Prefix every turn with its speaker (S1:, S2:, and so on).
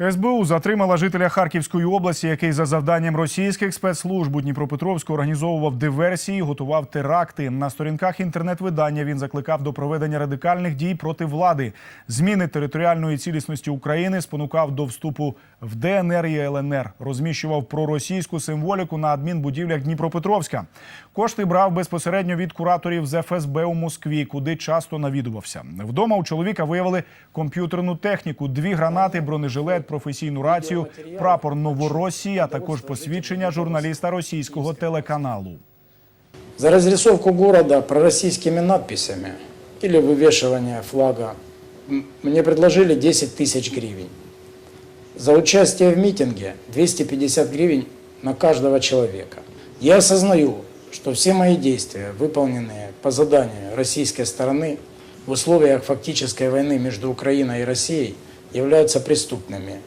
S1: СБУ затримала жителя Харківської області, який за завданням російських спецслужб у Дніпропетровську організовував диверсії, готував теракти. На сторінках інтернет-видання він закликав до проведення радикальних дій проти влади, зміни територіальної цілісності України, спонукав до вступу в ДНР і ЛНР, розміщував проросійську символіку на адмінбудівлях Дніпропетровська. Кошти брав безпосередньо від кураторів з ФСБ у Москві, куди часто навідувався. Вдома у чоловіка виявили комп'ютерну техніку, дві гранати, бронежилет, професійну рацію, прапор Новоросії, а також посвідчення журналіста російського телеканалу.
S2: За разрисовку города пророссийскими надписями или вывешивание флага м- мне предложили 10 тысяч гривен. За участие в митинге 250 гривен на каждого человека. Я осознаю, что все мои действия, выполненные по заданию российской стороны в условиях фактической войны между Украиной и Россией, являются преступными.